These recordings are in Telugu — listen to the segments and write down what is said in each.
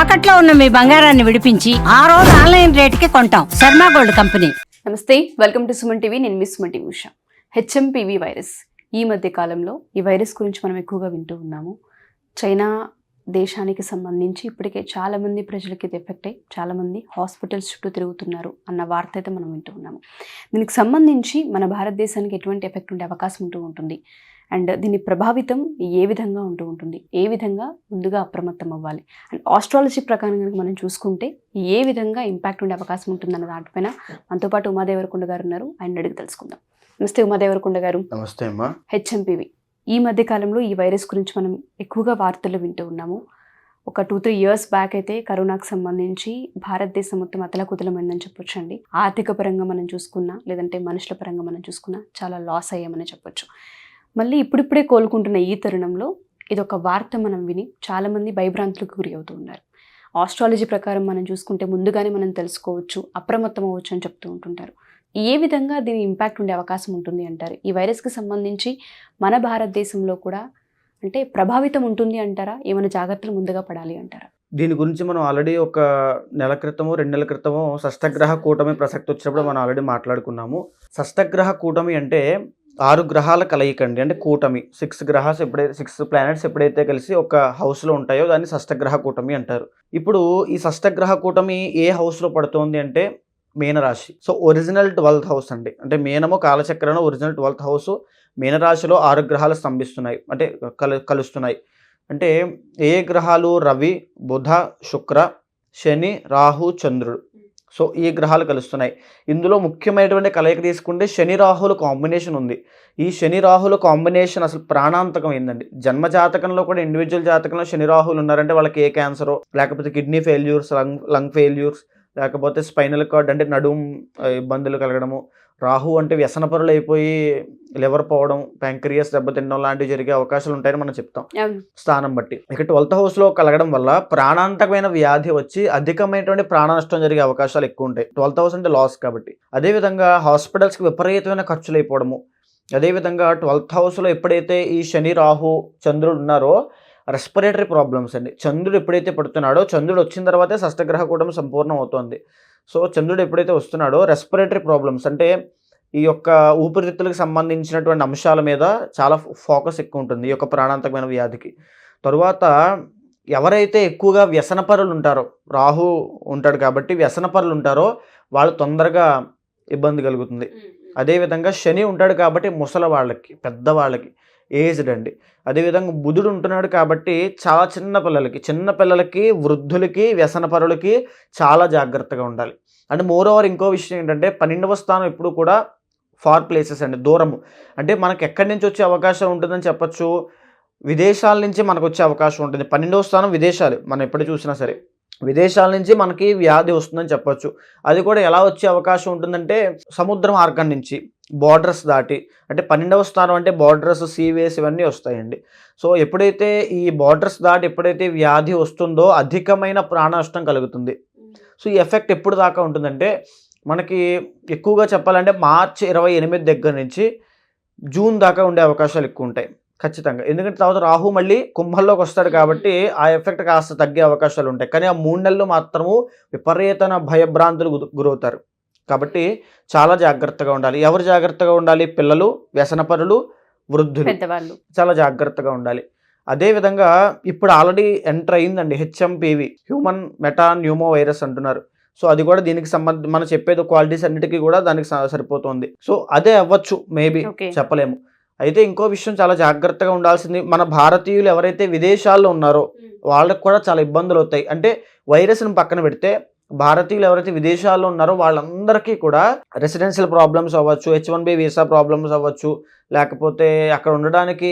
తాకట్లో ఉన్న మీ బంగారాన్ని విడిపించి ఆ రోజు ఆన్లైన్ రేటుకి కొంటాం. Sharma gold company. Namaste welcome to Suman TV. నేను miss Suman TV Usha. HMPV virus. ఈ మధ్య కాలంలో ఈ వైరస్ గురించి మనం ఎక్కువగా వింటూ ఉన్నాము. చైనా దేశానికి సంబంధించి ఇప్పటికే చాలామంది ప్రజలకి ఇది ఎఫెక్ట్ అయ్యి చాలామంది హాస్పిటల్స్ చుట్టూ తిరుగుతున్నారు అన్న వార్త అయితే మనం వింటూ ఉన్నాము. దీనికి సంబంధించి మన భారతదేశానికి ఎటువంటి ఎఫెక్ట్ ఉండే అవకాశం ఉంటూ ఉంటుంది. అండ్ దీని ప్రభావితం ఏ విధంగా ఉంటూ ఉంటుంది? ఏ విధంగా ముందుగా అప్రమత్తం అవ్వాలి? అండ్ ఆస్ట్రాలజీ ప్రకారం కనుక మనం చూసుకుంటే ఏ విధంగా ఇంపాక్ట్ ఉండే అవకాశం ఉంటుందన్న దాటిపైన మనతో పాటు ఉమాదేవరకొండ గారు ఉన్నారు. ఆయన అడిగి తెలుసుకుందాం. నమస్తే ఉమాదేవరకొండ గారు. నమస్తే అమ్మా. హెచ్ఎంపివి. ఈ మధ్య కాలంలో ఈ వైరస్ గురించి మనం ఎక్కువగా వార్తలు వింటూ ఉన్నాము. ఒక టూ త్రీ ఇయర్స్ బ్యాక్ అయితే కరోనాకు సంబంధించి భారతదేశం మొత్తం అతలకుతలమైందని చెప్పొచ్చు అండి ఆర్థిక పరంగా మనం చూసుకున్నా లేదంటే మనుషుల పరంగా మనం చూసుకున్నా చాలా లాస్ అయ్యామని చెప్పొచ్చు. మళ్ళీ ఇప్పుడిప్పుడే కోలుకుంటున్న ఈ తరుణంలో ఇది ఒక వార్త మనం విని చాలామంది భయభ్రాంతులకు గురి అవుతూ ఉన్నారు. ఆస్ట్రాలజీ ప్రకారం మనం చూసుకుంటే ముందుగానే మనం తెలుసుకోవచ్చు అప్రమత్తం అవ్వచ్చు అని చెప్తూ ఉంటుంటారు. ఏ విధంగా దీని ఇంపాక్ట్ ఉండే అవకాశం ఉంటుంది అంటారు? ఈ వైరస్కి సంబంధించి మన భారతదేశంలో కూడా అంటే ప్రభావితం ఉంటుంది అంటారా? ఏమైనా జాగ్రత్తలు ముందుగా పడాలి అంటారా? దీని గురించి మనం ఆల్రెడీ ఒక నెల క్రితము రెండు నెలల క్రితము షష్టగ్రహ కూటమి ప్రసక్తి వచ్చినప్పుడు మనం ఆల్రెడీ మాట్లాడుకున్నాము. షష్టగ్రహ కూటమి అంటే ఆరు గ్రహాల కలయిక అండి అంటే కూటమి. సిక్స్ గ్రహాస్ ఎప్పుడైతే సిక్స్ ప్లానెట్స్ ఎప్పుడైతే కలిసి ఒక హౌస్లో ఉంటాయో దాన్ని షష్టగ్రహ కూటమి అంటారు. ఇప్పుడు ఈ షష్టగ్రహ కూటమి ఏ హౌస్లో పడుతోంది అంటే మీనరాశి. సో ఒరిజినల్ ట్వెల్త్ హౌస్ అండి. అంటే మీనము కాలచక్రంలో ఒరిజినల్ ట్వెల్త్ హౌస్ మీనరాశిలో ఆరు గ్రహాలు స్తంభిస్తున్నాయి. అంటే కలు కలుస్తున్నాయి. అంటే ఏ గ్రహాలు? రవి బుధ శుక్ర శని రాహు చంద్రుడు. సో ఈ గ్రహాలు కలుస్తున్నాయి. ఇందులో ముఖ్యమైనటువంటి కలయిక తీసుకుంటే శని రాహుల కాంబినేషన్ ఉంది. ఈ శని రాహుల కాంబినేషన్ అసలు ప్రాణాంతకం ఏందండి? జన్మ జాతకంలో కూడా ఇండివిజువల్ జాతకంలో శని రాహులు ఉన్నారంటే వాళ్ళకి ఏ క్యాన్సరో లేకపోతే kidney failures lung lung failures లేకపోతే స్పైనల్ కార్డ్ అంటే నడుము ఇబ్బందులు కలగడము రాహు అంటే వ్యసనపరులు అయిపోయి లివర్ పోవడం ప్యాంక్రియాస్ దెబ్బతినడం లాంటివి జరిగే అవకాశాలు ఉంటాయని మనం చెప్తాం. స్థానం బట్టి. ఇక ట్వెల్త్ హౌస్లో కలగడం వల్ల ప్రాణాంతకమైన వ్యాధి వచ్చి అధికమైనటువంటి ప్రాణ నష్టం జరిగే అవకాశాలు ఎక్కువ ఉంటాయి ట్వెల్త్ హౌస్ అంటే లాస్ కాబట్టి. అదేవిధంగా హాస్పిటల్స్కి విపరీతమైన ఖర్చులు అయిపోవడము అదేవిధంగా ట్వెల్త్ హౌస్లో ఎప్పుడైతే ఈ శని రాహు చంద్రుడు ఉన్నారో రెస్పిరేటరీ ప్రాబ్లమ్స్ అండి. చంద్రుడు ఎప్పుడైతే పడుతున్నాడో చంద్రుడు వచ్చిన తర్వాతే షష్టగ్రహ కూటమి సంపూర్ణం అవుతోంది సో చంద్రుడు ఎప్పుడైతే వస్తున్నాడో రెస్పిరేటరీ ప్రాబ్లమ్స్ అంటే ఈ యొక్క ఊపిరితిత్తులకు సంబంధించినటువంటి అంశాల మీద చాలా ఫోకస్ ఎక్కువ ఉంటుంది ఈ యొక్క ప్రాణాంతకమైన వ్యాధికి. తరువాత ఎవరైతే ఎక్కువగా వ్యసనపరులు ఉంటారో రాహు ఉంటాడు కాబట్టి వ్యసనపరులు ఉంటారో వాళ్ళు తొందరగా ఇబ్బంది కలుగుతుంది. అదేవిధంగా శని ఉంటాడు కాబట్టి ముసల వాళ్ళకి పెద్దవాళ్ళకి ఏజ్డ్ అండి. అదేవిధంగా బుధుడు ఉంటున్నాడు కాబట్టి చాలా చిన్న పిల్లలకి చిన్న పిల్లలకి వృద్ధులకి వ్యసనపరులకి చాలా జాగ్రత్తగా ఉండాలి. అండ్ మోర్ ఓవర్ ఇంకో విషయం ఏంటంటే పన్నెండవ స్థానం ఎప్పుడు కూడా ఫార్ ప్లేసెస్ అండి దూరము. అంటే మనకు ఎక్కడి నుంచి వచ్చే అవకాశం ఉంటుందని చెప్పచ్చు. విదేశాల నుంచి మనకు వచ్చే అవకాశం ఉంటుంది. పన్నెండవ స్థానం విదేశాలు మనం ఎప్పుడు చూసినా సరే. విదేశాల నుంచి మనకి వ్యాధి వస్తుందని చెప్పొచ్చు. అది కూడా ఎలా వచ్చే అవకాశం ఉంటుందంటే సముద్ర మార్గం నుంచి బార్డర్స్ దాటి. అంటే పన్నెండవ స్థానం అంటే బార్డర్స్ సీవేస్ ఇవన్నీ వస్తాయండి. సో ఎప్పుడైతే ఈ బార్డర్స్ దాటి ఎప్పుడైతే వ్యాధి వస్తుందో అధికమైన ప్రాణ నష్టం కలుగుతుంది. సో ఈ ఎఫెక్ట్ ఎప్పుడు దాకా ఉంటుందంటే మనకి ఎక్కువగా చెప్పాలంటే మార్చి ఇరవై ఎనిమిది దగ్గర నుంచి జూన్ దాకా ఉండే అవకాశాలు ఎక్కువ ఉంటాయి ఖచ్చితంగా. ఎందుకంటే తర్వాత రాహు మళ్ళీ కుంభంలోకి వస్తాడు కాబట్టి ఆ ఎఫెక్ట్ కాస్త తగ్గే అవకాశాలు ఉంటాయి. కానీ ఆ మూడు నెలలు మాత్రము విపరీతన భయభ్రాంతులు గురి- గురవుతారు. కాబట్టి చాలా జాగ్రత్తగా ఉండాలి. ఎవరు జాగ్రత్తగా ఉండాలి? పిల్లలు వ్యసనపరులు వృద్ధులు. చాలా జాగ్రత్తగా ఉండాలి. అదేవిధంగా ఇప్పుడు ఆల్రెడీ ఎంటర్ అయిందండి HMPV human meta pneumo virus అంటున్నారు. సో అది కూడా దీనికి సంబంధ మనం చెప్పేది క్వాలిటీస్ అన్నిటికీ కూడా దానికి సరిపోతుంది. సో అదే అవ్వచ్చు మేబీ చెప్పలేము. అయితే ఇంకో విషయం చాలా జాగ్రత్తగా ఉండాల్సింది మన భారతీయులు ఎవరైతే విదేశాల్లో ఉన్నారో వాళ్ళకి కూడా చాలా ఇబ్బందులు అవుతాయి అంటే వైరస్ని పక్కన పెడితే భారతీయులు ఎవరైతే విదేశాల్లో ఉన్నారో వాళ్ళందరికీ కూడా రెసిడెన్షియల్ ప్రాబ్లమ్స్ అవ్వచ్చు H one B visa problems అవ్వచ్చు లేకపోతే అక్కడ ఉండడానికి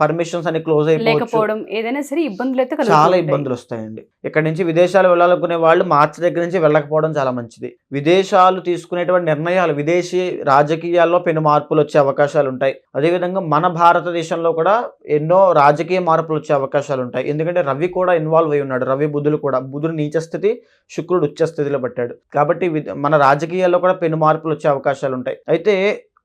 పర్మిషన్స్ అన్ని క్లోజ్ లేకపోవడం ఏదైనా సరే ఇబ్బందులు అయితే చాలా. ఇబ్బందులు వస్తాయండి ఇక్కడ నుంచి విదేశాలు వెళ్ళాలనుకునే వాళ్ళు మార్చి దగ్గర నుంచి వెళ్ళకపోవడం చాలా మంచిది. విదేశాలు తీసుకునేటువంటి నిర్ణయాలు విదేశీ రాజకీయాల్లో పెను మార్పులు వచ్చే అవకాశాలు ఉంటాయి. అదేవిధంగా మన భారతదేశంలో కూడా ఎన్నో రాజకీయ మార్పులు వచ్చే అవకాశాలు ఉంటాయి. ఎందుకంటే రవి కూడా ఇన్వాల్వ్ అయి ఉన్నాడు. రవి బుధులు కూడా. బుధుడు నీచ స్థితి శుక్రుడు ఉచ్చ స్థితిలో పట్టాడు. కాబట్టి మన రాజకీయాల్లో కూడా పెను మార్పులు వచ్చే అవకాశాలు ఉంటాయి. అయితే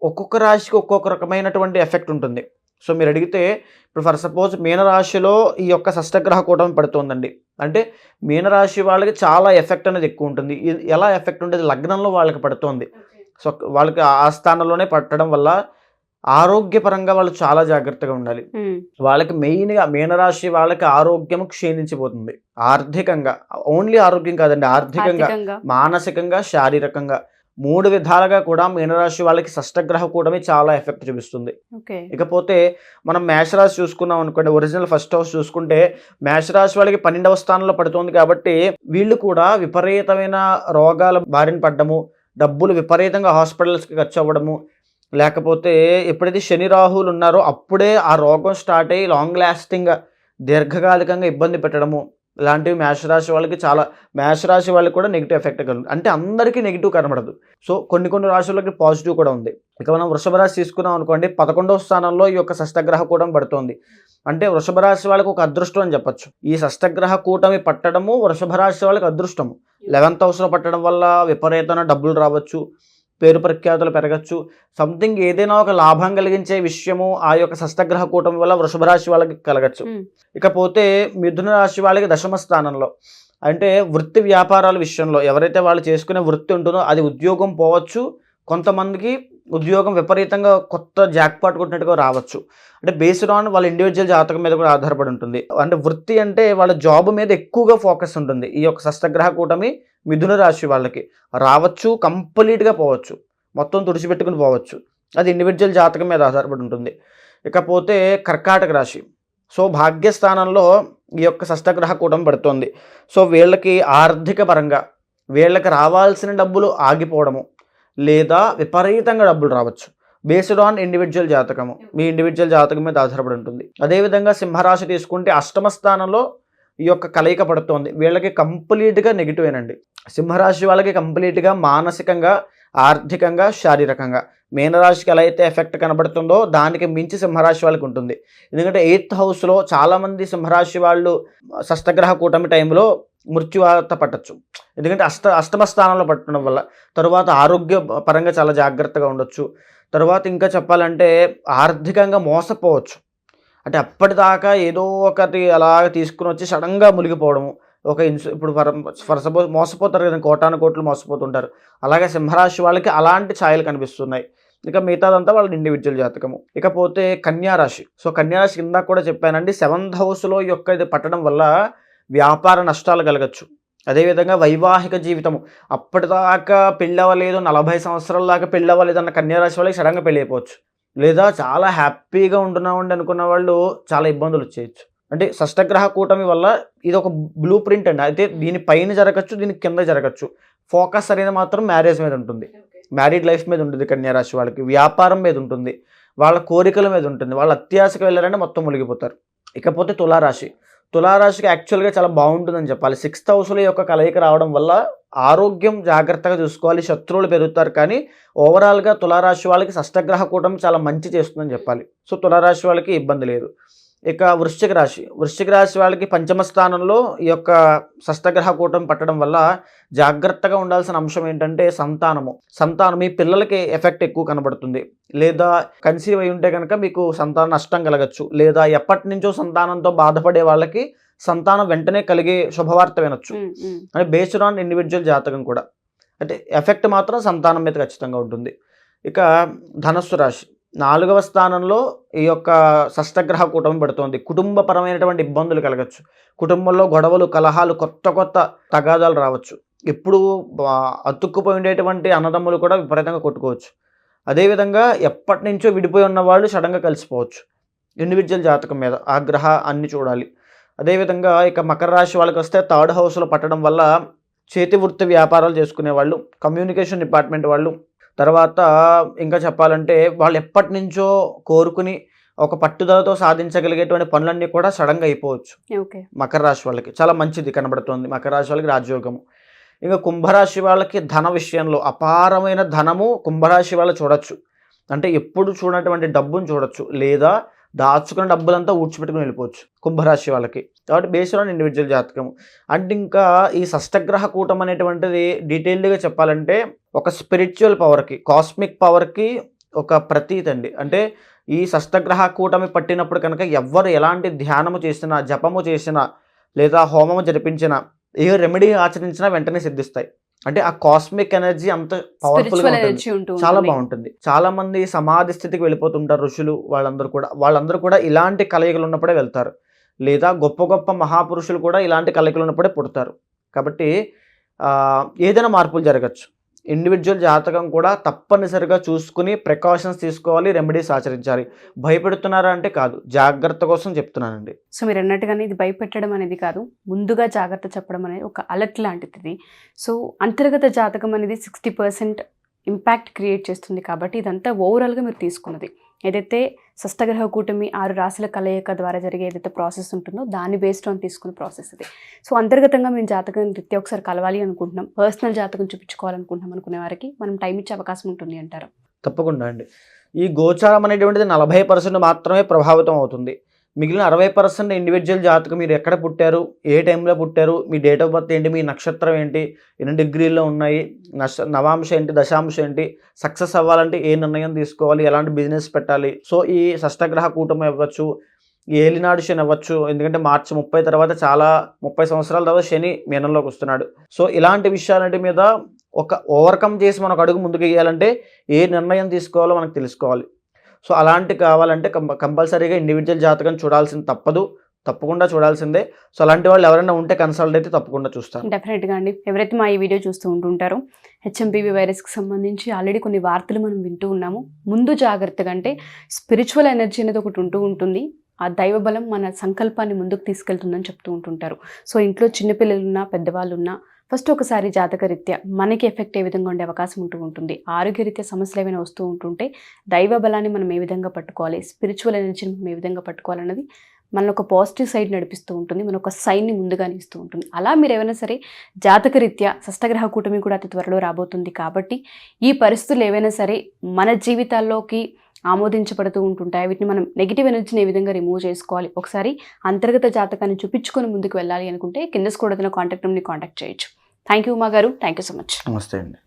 ఒక్కొక్క రాశికి ఒక్కొక్క రకమైనటువంటి ఎఫెక్ట్ ఉంటుంది. సో మీరు అడిగితే ఇప్పుడు ఫర్ సపోజ్ మీనరాశిలో ఈ యొక్క షష్టగ్రహ కూటమి పడుతుందండి. అంటే మీనరాశి వాళ్ళకి చాలా ఎఫెక్ట్ అనేది ఎక్కువ ఉంటుంది. ఎలా ఎఫెక్ట్ ఉంటుంది లగ్నంలో వాళ్ళకి పడుతుంది. సో వాళ్ళకి ఆ స్థానంలోనే పట్టడం వల్ల ఆరోగ్యపరంగా వాళ్ళు చాలా జాగ్రత్తగా ఉండాలి. వాళ్ళకి మెయిన్గా మీనరాశి వాళ్ళకి ఆరోగ్యం క్షీణించిపోతుంది. ఆర్థికంగా ఓన్లీ ఆరోగ్యం కాదండి ఆర్థికంగా మానసికంగా శారీరకంగా. మూడు విధాలుగా కూడా మీనరాశి వాళ్ళకి షష్టగ్రహ కూటమి చాలా ఎఫెక్ట్ చూపిస్తుంది. ఇకపోతే మనం మేషరాశి చూసుకున్నాం అనుకోండి ఒరిజినల్ ఫస్ట్ హౌస్ చూసుకుంటే మేషరాశి వాళ్ళకి పన్నెండవ స్థానంలో పడుతుంది కాబట్టి వీళ్ళు కూడా విపరీతమైన రోగాల బారిన పడ్డము డబ్బులు విపరీతంగా హాస్పిటల్స్కి ఖర్చు అవ్వడము లేకపోతే ఎప్పుడైతే శని రాహువులు ఉన్నారో అప్పుడే ఆ రోగం స్టార్ట్ అయ్యి లాంగ్ లాస్టింగ్గా దీర్ఘకాలికంగా ఇబ్బంది పెట్టడము ఇలాంటివి మేషరాశి వాళ్ళకి చాలా మేషరాశి వాళ్ళకి కూడా నెగిటివ్ ఎఫెక్ట్ కలుగుతుంది అంటే అందరికీ నెగిటివ్ కనబడదు. సో కొన్ని కొన్ని రాశులకి పాజిటివ్ కూడా ఉంది. ఇక మనం వృషభ రాశి తీసుకున్నాం అనుకోండి పదకొండవ స్థానంలో ఈ యొక్క షష్టగ్రహ కూటమి పడుతోంది. అంటే వృషభ రాశి వాళ్ళకి ఒక అదృష్టం అని చెప్పొచ్చు. ఈ షష్టగ్రహ కూటమి పట్టడము వృషభ రాశి వాళ్ళకి అదృష్టము. లెవెన్త్ హౌస్లో పట్టడం వల్ల విపరీతమైన డబ్బులు రావచ్చు. పేరు ప్రఖ్యాతులు పెరగచ్చు. సంథింగ్ ఏదైనా ఒక లాభం కలిగించే విషయము ఆ యొక్క షష్టగ్రహ కూటమి వల్ల వృషభ రాశి వాళ్ళకి కలగచ్చు. ఇకపోతే మిథున రాశి వాళ్ళకి దశమ స్థానంలో. అంటే వృత్తి వ్యాపారాల విషయంలో ఎవరైతే వాళ్ళు చేసుకునే వృత్తి ఉంటుందో అది ఉద్యోగం పోవచ్చు. కొంతమందికి ఉద్యోగం విపరీతంగా కొత్త జాక్పాట్ కొట్టినట్టుగా రావచ్చు. అంటే బేస్డ్ ఆన్ వాళ్ళ ఇండివిజువల్ జాతకం మీద కూడా ఆధారపడి ఉంటుంది. అంటే వృత్తి అంటే వాళ్ళ జాబ్ మీద ఎక్కువగా ఫోకస్ ఉంటుంది. ఈ యొక్క షష్టగ్రహ కూటమి మిథున రాశి వాళ్ళకి రావచ్చు కంప్లీట్గా పోవచ్చు. మొత్తం తుడిచిపెట్టుకుని పోవచ్చు. అది ఇండివిజువల్ జాతకం మీద ఆధారపడి ఉంటుంది. ఇకపోతే కర్కాటక రాశి. సో భాగ్యస్థానంలో ఈ యొక్క షష్టగ్రహ కూటం పడుతుంది. సో వీళ్ళకి ఆర్థిక పరంగా వీళ్ళకి రావాల్సిన డబ్బులు ఆగిపోవడము లేదా విపరీతంగా డబ్బులు రావచ్చు. బేస్డ్ ఆన్ ఇండివిజువల్ జాతకము. మీ ఇండివిజువల్ జాతకం మీద ఆధారపడి ఉంటుంది. అదేవిధంగా సింహరాశి తీసుకుంటే అష్టమ స్థానంలో ఈ యొక్క కలయిక పడుతోంది. వీళ్ళకి కంప్లీట్గా నెగిటివేనండి సింహరాశి వాళ్ళకి కంప్లీట్గా మానసికంగా ఆర్థికంగా శారీరకంగా. మీనరాశికి ఎలా అయితే ఎఫెక్ట్ కనబడుతుందో దానికి మించి సింహరాశి వాళ్ళకి ఉంటుంది. ఎందుకంటే ఎయిత్ హౌస్లో చాలామంది సింహరాశి వాళ్ళు షష్టగ్రహ కూటమి టైంలో మృత్యువాత పట్టచ్చు. ఎందుకంటే అష్ట అష్టమ స్థానంలో పట్టడం వల్ల తరువాత ఆరోగ్య పరంగా చాలా జాగ్రత్తగా ఉండొచ్చు. తరువాత ఇంకా చెప్పాలంటే ఆర్థికంగా మోసపోవచ్చు. అంటే అప్పటిదాకా ఏదో ఒకటి అలా తీసుకుని వచ్చి సడన్గా మునిగిపోవడము. ఒక ఇన్సు ఇప్పుడు ఫర్ ఫర్ సపోజ్ మోసపోతారు కదా కోటాను కోట్లు మోసపోతుంటారు. అలాగే సింహరాశి వాళ్ళకి అలాంటి ఛాయలు కనిపిస్తున్నాయి. ఇక మిగతాదంతా వాళ్ళ ఇండివిజువల్ జాతకము. ఇకపోతే కన్యారాశి. సో కన్యారాశి కింద కూడా చెప్పానండి సెవెంత్ హౌస్లో యొక్క ఇది పట్టడం వల్ల వ్యాపార నష్టాలు కలగచ్చు. అదేవిధంగా వైవాహిక జీవితము. అప్పటిదాకా పెళ్ళి అవ్వలేదు నలభై సంవత్సరాల దాకా పెళ్ళి అవ్వలేదు అన్న కన్యారాశి వాళ్ళకి సడన్గా పెళ్ళి అయిపోవచ్చు లేదా చాలా హ్యాపీగా ఉంటున్నామండి అనుకున్న వాళ్ళు చాలా ఇబ్బందులు వచ్చేయచ్చు. అంటే షష్టగ్రహ కూటమి వల్ల ఇది ఒక బ్లూ ప్రింట్ అండి. అయితే దీని పైన జరగచ్చు దీని కింద జరగచ్చు. ఫోకస్ అనేది మాత్రం మ్యారేజ్ మీద ఉంటుంది. మ్యారీడ్ లైఫ్ మీద ఉంటుంది కన్యారాశి వాళ్ళకి. వ్యాపారం మీద ఉంటుంది. వాళ్ళ కోరికల మీద ఉంటుంది. వాళ్ళ అత్యాశకు వెళ్ళారంటే మొత్తం మునిగిపోతారు. ఇకపోతే తులారాశి. తులారాశికి యాక్చువల్గా చాలా బాగుంటుందని చెప్పాలి. సిక్స్త్ హౌస్లో యొక్క కలయిక రావడం వల్ల ఆరోగ్యం జాగ్రత్తగా చూసుకోవాలి శత్రువులు పెరుగుతారు. కానీ ఓవరాల్గా తులారాశి వాళ్ళకి షష్టగ్రహ కూటమి చాలా మంచి చేస్తుందని చెప్పాలి. సో తులారాశి వాళ్ళకి ఇబ్బంది లేదు. ఇక వృశ్చిక రాశి. వృశ్చిక రాశి వాళ్ళకి పంచమ స్థానంలో ఈ యొక్క షష్టగ్రహ కూటమి పట్టడం వల్ల జాగ్రత్తగా ఉండాల్సిన అంశం ఏంటంటే సంతానము. సంతానం మీ పిల్లలకి ఎఫెక్ట్ ఎక్కువ కనబడుతుంది. లేదా కన్సీవ్ అయి ఉంటే కనుక మీకు సంతాన నష్టం కలగచ్చు. లేదా ఎప్పటి నుంచో సంతానంతో బాధపడే వాళ్ళకి సంతానం వెంటనే కలిగే శుభవార్త వినొచ్చు. అంటే బేస్డ్ ఆన్ ఇండివిజువల్ జాతకం కూడా. అంటే ఎఫెక్ట్ మాత్రం సంతానం మీద ఖచ్చితంగా ఉంటుంది. ఇక ధనస్సు రాశి. నాలుగవ స్థానంలో ఈ యొక్క షష్టగ్రహ కూటమి పెడుతోంది. కుటుంబపరమైనటువంటి ఇబ్బందులు కలగచ్చు. కుటుంబంలో గొడవలు కలహాలు కొత్త కొత్త తగాదాలు రావచ్చు. ఎప్పుడు అతుక్కుపోయి ఉండేటువంటి అన్నదమ్ములు కూడా విపరీతంగా కొట్టుకోవచ్చు. అదేవిధంగా ఎప్పటి నుంచో విడిపోయి ఉన్న వాళ్ళు సడన్గా కలిసిపోవచ్చు. ఇండివిజువల్ జాతకం మీద ఆ గ్రహ అన్ని చూడాలి. అదేవిధంగా ఇక మకర రాశి వాళ్ళకి వస్తే థర్డ్ హౌస్లో పట్టడం వల్ల చేతి వృత్తి వ్యాపారాలు చేసుకునే వాళ్ళు కమ్యూనికేషన్ డిపార్ట్మెంట్ వాళ్ళు తర్వాత ఇంకా చెప్పాలంటే వాళ్ళు ఎప్పటి నుంచో కోరుకుని ఒక పట్టుదలతో సాధించగలిగేటువంటి పనులన్నీ కూడా సడన్గా అయిపోవచ్చు. మకర రాశి వాళ్ళకి చాలా మంచిది కనబడుతుంది మకర రాశి వాళ్ళకి రాజయోగము. ఇంకా కుంభరాశి వాళ్ళకి ధన విషయంలో అపారమైన ధనము కుంభరాశి వాళ్ళు చూడొచ్చు. అంటే ఎప్పుడు చూడనటువంటి డబ్బును చూడొచ్చు. లేదా దాచుకున్న డబ్బులంతా ఊడ్చిపెట్టుకుని వెళ్ళిపోవచ్చు కుంభరాశి వాళ్ళకి. కాబట్టి బేస్డ్ ఆన్ ఇండివిజువల్ జాతకము. అంటే ఇంకా ఈ షష్టగ్రహ కూటం అనేటువంటిది డీటెయిల్డ్గా చెప్పాలంటే ఒక స్పిరిచువల్ పవర్కి కాస్మిక్ పవర్కి ఒక ప్రతీత అండి. అంటే ఈ షష్టగ్రహ కూటమి పట్టినప్పుడు కనుక ఎవ్వరు ఎలాంటి ధ్యానము చేసినా జపము చేసినా లేదా హోమము జరిపించినా ఏ రెమెడీ ఆచరించినా వెంటనే సిద్ధిస్తాయి. అంటే ఆ కాస్మిక్ ఎనర్జీ అంత పవర్ఫుల్ చాలా. బాగుంటుంది. చాలా మంది సమాధి స్థితికి వెళ్ళిపోతుంటారు ఋషులు వాళ్ళందరూ కూడా. వాళ్ళందరూ కూడా ఇలాంటి కలయికలు ఉన్నప్పుడే వెళ్తారు. లేదా గొప్ప గొప్ప మహాపురుషులు కూడా ఇలాంటి కలయికలు ఉన్నప్పుడే పుడతారు. కాబట్టి ఆ, ఏదైనా మార్పులు జరగచ్చు. ఇండివిజువల్ జాతకం కూడా తప్పనిసరిగా చూసుకుని ప్రికాషన్స్ తీసుకోవాలి రెమెడీస్ ఆచరించాలి. భయపెడుతున్నారా అంటే కాదు జాగ్రత్త కోసం చెప్తున్నానండి. సో మీరు అన్నట్టుగానే ఇది భయపెట్టడం అనేది కాదు ముందుగా జాగ్రత్త చెప్పడం అనేది ఒక అలర్ట్ లాంటిది. సో అంతర్గత జాతకం అనేది సిక్స్టీ పర్సెంట్ ఇంపాక్ట్ క్రియేట్ చేస్తుంది కాబట్టి ఇదంతా ఓవరాల్గా మీరు తీసుకున్నది. ఏదైతే షష్టగ్రహ కూటమి ఆరు రాశుల కలయిక ద్వారా జరిగే ఏదైతే ప్రాసెస్ ఉంటుందో దాన్ని బేస్డ్ ఆన్ తీసుకున్న ప్రాసెస్ ఇది సో అంతర్గతంగా మేము జాతకం రీత్యా ఒకసారి కలవాలి అనుకుంటున్నాం. పర్సనల్ జాతకం చూపించుకోవాలనుకుంటున్నాం అనుకునే వారికి మనం టైం ఇచ్చే అవకాశం ఉంటుంది అంటారు. తప్పకుండా అండి. ఈ గోచారం అనేటువంటిది నలభై పర్సెంట్ మాత్రమే ప్రభావితం అవుతుంది. మిగిలిన అరవై పర్సెంట్ ఇండివిజువల్ జాతకం మీరు ఎక్కడ పుట్టారు ఏ టైంలో పుట్టారు మీ డేట్ ఆఫ్ బర్త్ ఏంటి మీ నక్షత్రం ఏంటి ఎన్ని డిగ్రీల్లో ఉన్నాయి నక్ష నవాంశ ఏంటి దశాంశ ఏంటి సక్సెస్ అవ్వాలంటే ఏ నిర్ణయం తీసుకోవాలి ఎలాంటి బిజినెస్ పెట్టాలి. సో ఈ షష్టగ్రహ కూటమి ఇవ్వచ్చు ఏలినాడు శని అవ్వచ్చు ఎందుకంటే మార్చి ముప్పై తర్వాత చాలా ముప్పై సంవత్సరాల తర్వాత శని మీనంలోకి వస్తున్నాడు. సో ఇలాంటి విషయాలంటి మీద ఒక ఓవర్కమ్ చేసి మనకు అడుగు ముందుకు వేయాలంటే ఏ నిర్ణయం తీసుకోవాలో మనకు తెలుసుకోవాలి. సో అలాంటి కావాలంటే కంప కంపల్సరీగా ఇండివిజువల్ జాతకం చూడాల్సింది తప్పదు. తప్పకుండా చూడాల్సిందే. సో అలాంటి వాళ్ళు ఎవరైనా ఉంటే కన్సల్ట్ అయితే తప్పకుండా చూస్తారు. డెఫినెట్గా అండి. ఎవరైతే మా ఈ వీడియో చూస్తూ ఉంటుంటారో హెచ్ఎంపీవీ వైరస్కి సంబంధించి ఆల్రెడీ కొన్ని వార్తలు మనం వింటూ ఉన్నాము. ముందు జాగ్రత్తగా అంటే స్పిరిచువల్ ఎనర్జీ అనేది ఒకటి ఉంటూ ఉంటుంది. ఆ దైవబలం మన సంకల్పాన్ని ముందుకు తీసుకెళ్తుందని చెప్తూ ఉంటుంటారు. సో ఇంట్లో చిన్నపిల్లలు ఉన్నా పెద్దవాళ్ళు ఉన్నా ఫస్ట్ ఒకసారి జాతక రీత్యా మనకి ఎఫెక్ట్ ఏ విధంగా ఉండే అవకాశం ఉంటూ ఉంటుంది. ఆరోగ్యరీత్యా సమస్యలు ఏమైనా వస్తూ ఉంటుంటే దైవ బలాన్ని మనం ఏ విధంగా పట్టుకోవాలి? స్పిరిచువల్ ఎనర్జీని మనం ఏ విధంగా పట్టుకోవాలన్నది మనల్ని ఒక పాజిటివ్ సైడ్ నడిపిస్తూ ఉంటుంది. మన ఒక సైన్ని ముందుగానే ఇస్తూ ఉంటుంది. అలా మీరు ఏమైనా సరే జాతక రీత్యా షష్టగ్రహ కూటమి కూడా అతి త్వరలో రాబోతుంది కాబట్టి ఈ పరిస్థితులు ఏవైనా సరే మన జీవితాల్లోకి ఆమోదించబడుతూ ఉంటుంటాయి. వీటిని మనం నెగిటివ్ ఎనర్జీని ఏ విధంగా రిమూవ్ చేసుకోవాలి? ఒకసారి అంతర్గత జాతకాన్ని చూపించుకొని ముందుకు వెళ్ళాలి అనుకుంటే కింద స్కూడదిన కాంటాక్ట్ నెంబర్ని కాంటాక్ట్ చేయొచ్చు. Thank you Uma garu. Thank you so much నమస్తే అండి.